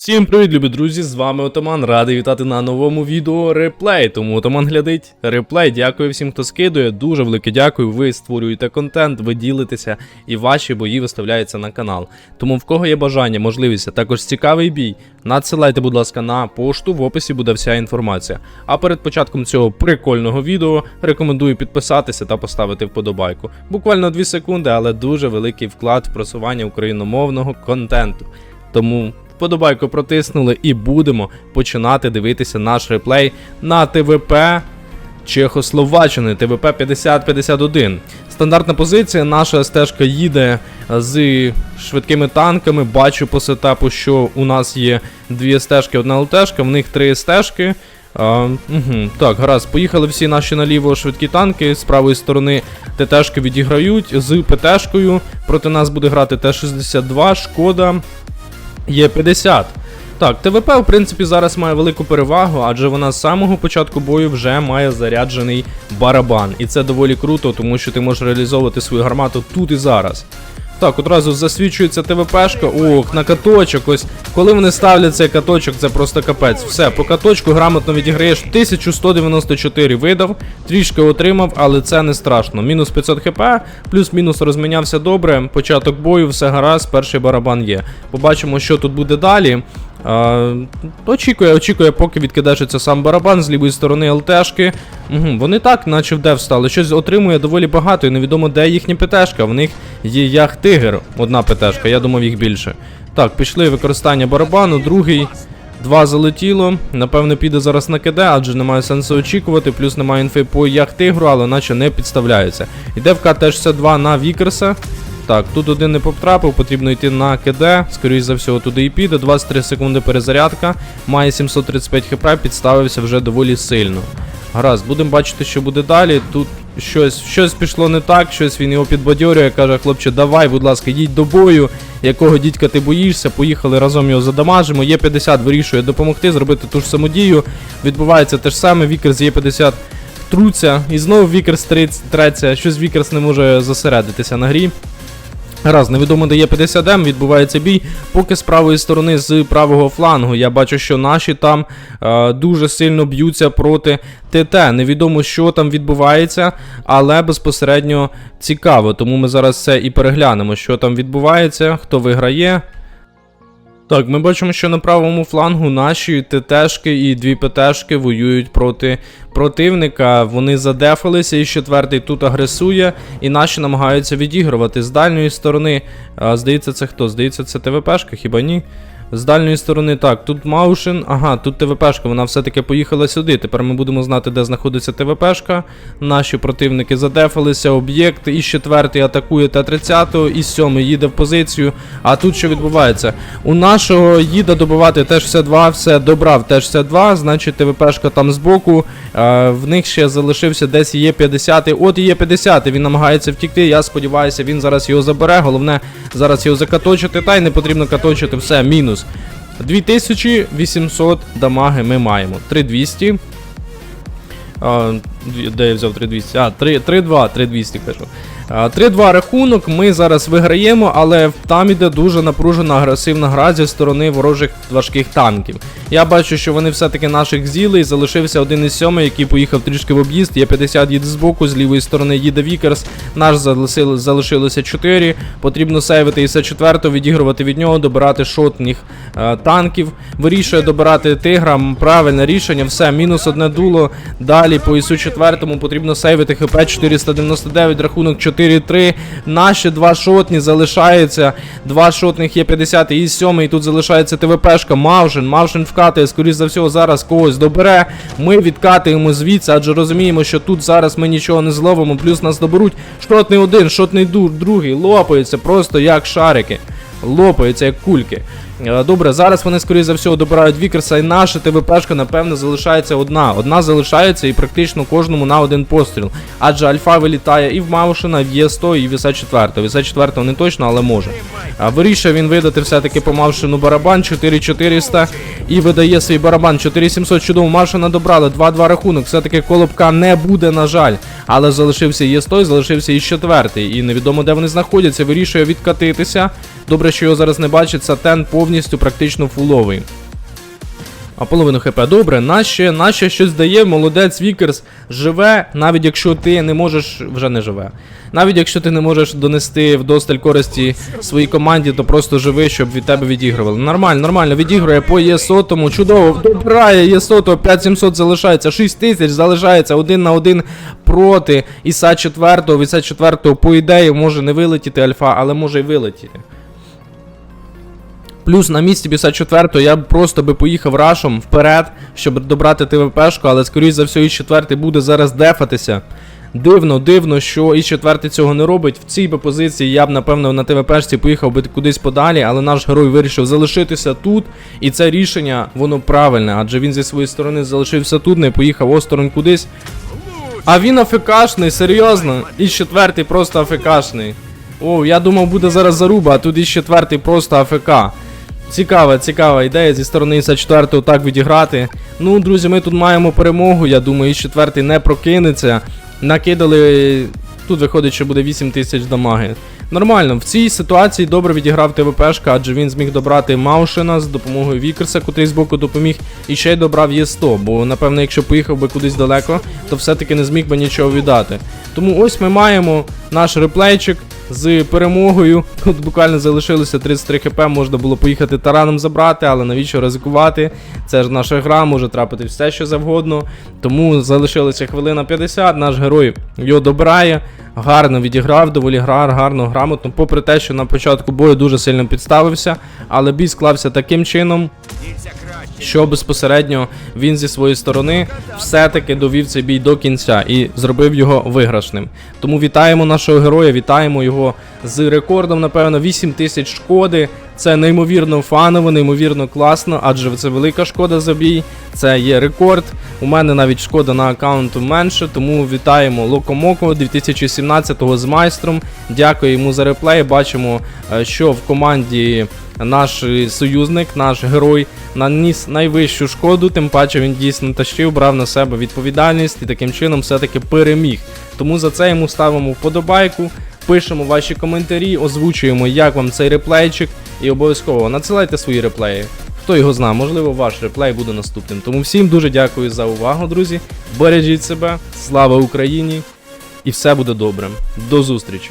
Всім привіт, любі друзі! З вами Отаман. Радий вітати на новому відео реплей. Тому Отаман глядить реплей. Дякую всім, хто скидує. Дуже велике дякую. Ви створюєте контент, ви ділитеся і ваші бої виставляються на канал. Тому в кого є бажання, можливість, а також цікавий бій, надсилайте, будь ласка, на пошту. В описі буде вся інформація. А перед початком цього прикольного відео рекомендую підписатися та поставити вподобайку. Буквально 2 секунди, але дуже великий вклад в просування україномовного контенту. Тому вподобайку протиснули і будемо починати дивитися наш реплей на ТВП Чехословаччини ТВП 5051. Стандартна позиція. Наша стежка їде з швидкими танками. Бачу по сетапу, що у нас є дві стежки, одна ЛТшка, в них три стежки. А, угу. Так, гаразд, поїхали всі наші наліво швидкі танки. З правої сторони ТТшки відіграють з ПТшкою. Проти нас буде грати Т-62, шкода. Є 50. Так, ТВП, в принципі, зараз має велику перевагу, адже вона з самого початку бою вже має заряджений барабан. І це доволі круто, тому що ти можеш реалізовувати свою гармату тут і зараз. Так, одразу засвічується ТВПшка. Ох, на каточок. Ось коли вони ставлять цей каточок, це просто капець. Все, по каточку грамотно відіграєш 1194 видав, трішки отримав, але це не страшно. Мінус 500 хп, плюс-мінус розмінявся добре. Початок бою, все гаразд, перший барабан є. Побачимо, що тут буде далі. А, очікує, очікує, поки відкидешиться сам барабан з лівої сторони ЛТшки. Угу, вони так, наче в дев стали. Щось отримує доволі багато, і невідомо, де їхня ПТшка. В них є ях Тигр, одна ПТшка, я думав їх більше. Так, пішли використання барабану, другий. Два залетіло. Напевно, піде зараз на КД, адже немає сенсу очікувати, плюс немає інфи по ях Тигру, але наче не підставляється. Іде в КТ-62 на Вікерса. Так, тут один не потрапив, потрібно йти на КД, скоріш за всього туди і піде. 23 секунди перезарядка, має 735 хп, підставився вже доволі сильно. Гаразд, будемо бачити, що буде далі. Тут щось щось пішло не так, щось він його підбадьорює, каже, хлопче, давай, будь ласка, їдь до бою. Якого дідька ти боїшся, поїхали разом його задамажимо. Є 50 вирішує допомогти, зробити ту ж саму дію. Відбувається те ж саме, Вікерс є 50 труться. І знову Вікерс треться, щось Вікерс не може зосередитися на грі. Раз, невідомо дає 50 м відбувається бій. Поки з правої сторони, з правого флангу, я бачу, що наші там е, дуже сильно б'ються проти ТТ. Невідомо, що там відбувається, але безпосередньо цікаво. Тому ми зараз це і переглянемо, що там відбувається, хто виграє. Так, ми бачимо, що на правому флангу наші ТТшки і дві ПТшки воюють проти противника. Вони задефалися, і четвертий тут агресує, і наші намагаються відігрувати. З дальньої сторони, а, здається, це хто? Здається, це ТВПшка, хіба ні? З дальньої сторони, так, тут Маушин, ага, тут ТВПшка, вона все-таки поїхала сюди. Тепер ми будемо знати, де знаходиться ТВПшка. Наші противники задефалися, об'єкт, і четвертий атакує Т-30, і сьомий їде в позицію. А тут що відбувається? У нашого їде добивати Т-62, все добрав Т-62, значить ТВПшка там збоку. Е, в них ще залишився десь є 50 От є 50 він намагається втікти. Я сподіваюся, він зараз його забере. Головне зараз його закаточити, та й не потрібно каточити, все, мінус. 2800 дамаги ми маємо. 3200. Де я взяв 3200? А, 3-2, 3200 кажу. 3-2 рахунок, ми зараз виграємо, але там іде дуже напружена агресивна гра зі сторони ворожих важких танків. Я бачу, що вони все-таки наших з'їли і залишився один із сьомий, який поїхав трішки в об'їзд. Є 50 їде збоку, з лівої сторони їде Вікерс. Наш залишилося 4. Потрібно сейвити із 4 відігрувати від нього, добирати шотних е, танків. Вирішує добирати тигра. Правильне рішення, все, мінус одне дуло. Далі по ісу четвертому потрібно сейвити ХП 499, рахунок 4-3. Наші два шотні залишаються. Два шотних є 50 і 7 і тут залишається ТВПшка. Мавшин. Мавшин вкатує, скоріш за всього, зараз когось добере. Ми відкатуємо звідси, адже розуміємо, що тут зараз ми нічого не зловимо. Плюс нас доберуть. Шотний один, шотний другий. Лопаються просто як шарики. Лопаються як кульки. Е, Добре, зараз вони, скоріш за всього, добирають Вікерса, і наша ТВПшка, напевно, залишається одна. Одна залишається і практично кожному на один постріл. Адже Альфа вилітає і в Маушина, в Є100, і в Віса-4. Віса-4 не точно, але може. Вирішує він видати все-таки по Мавшину барабан 4400 і видає свій барабан 4700. Чудово, Машина добрали. 2-2 рахунок. Все-таки колобка не буде, на жаль. Але залишився є той, залишився і четвертий. І невідомо де вони знаходяться. Вирішує відкатитися. Добре, що його зараз не бачиться, тен повністю практично фуловий. А половину хп. Добре, наще, наще щось дає, молодець Вікерс живе, навіть якщо ти не можеш. вже не живе. Навіть якщо ти не можеш донести вдосталь користі своїй команді, то просто живи, щоб від тебе відігрували. Нормально, нормально, відігрує по ЄСОТому. Чудово, добирає ЄСОТу, 5700 залишається, 6000 залишається один на один проти Іса 4 Від Іса 4 по ідеї може не вилетіти альфа, але може й вилетіти. Плюс на місці 54 я б просто би поїхав рашом вперед, щоб добрати ТВПшку, але скоріш за все, і 4 буде зараз дефатися. Дивно, дивно, що і 4 цього не робить. В цій би позиції я б, напевно, на ТВПшці поїхав би кудись подалі, але наш герой вирішив залишитися тут. І це рішення, воно правильне, адже він зі своєї сторони залишився тут, не поїхав осторонь кудись. А він АФКшний, серйозно. І четвертий просто АФКшний. О, я думав, буде зараз заруба, а тут і четвертий просто АФК. Цікава, цікава ідея зі сторони Іса 4 так відіграти. Ну, друзі, ми тут маємо перемогу. Я думаю, і четвертий не прокинеться. Накидали. Тут виходить, що буде 8 тисяч дамаги. Нормально, в цій ситуації добре відіграв ТВПшка, адже він зміг добрати Маушена з допомогою Вікерса, котрий збоку допоміг, і ще й добрав Є100, бо напевно, якщо поїхав би кудись далеко, то все-таки не зміг би нічого віддати. Тому ось ми маємо наш реплейчик з перемогою. Тут буквально залишилося 33 хп, можна було поїхати тараном забрати, але навіщо ризикувати? Це ж наша гра, може трапити все, що завгодно. Тому залишилася хвилина 50, наш герой його добирає. Гарно відіграв, доволі гра, гарно, грамотно, попри те, що на початку бою дуже сильно підставився, але бій склався таким чином, що безпосередньо він зі своєї сторони все-таки довів цей бій до кінця і зробив його виграшним. Тому вітаємо нашого героя, вітаємо його з рекордом, напевно, 8 тисяч шкоди. Це неймовірно фаново, неймовірно класно, адже це велика шкода за бій, це є рекорд. У мене навіть шкода на аккаунту менше, тому вітаємо Локомоко 2017-го з майстром. Дякую йому за реплей. Бачимо, е, що в команді наш союзник, наш герой наніс найвищу шкоду, тим паче він дійсно тащив, брав на себе відповідальність і таким чином все-таки переміг. Тому за це йому ставимо вподобайку. Пишемо ваші коментарі, озвучуємо, як вам цей реплейчик, і обов'язково надсилайте свої реплеї. Хто його знає, можливо, ваш реплей буде наступним. Тому всім дуже дякую за увагу, друзі. Бережіть себе, слава Україні! І все буде добре. До зустрічі!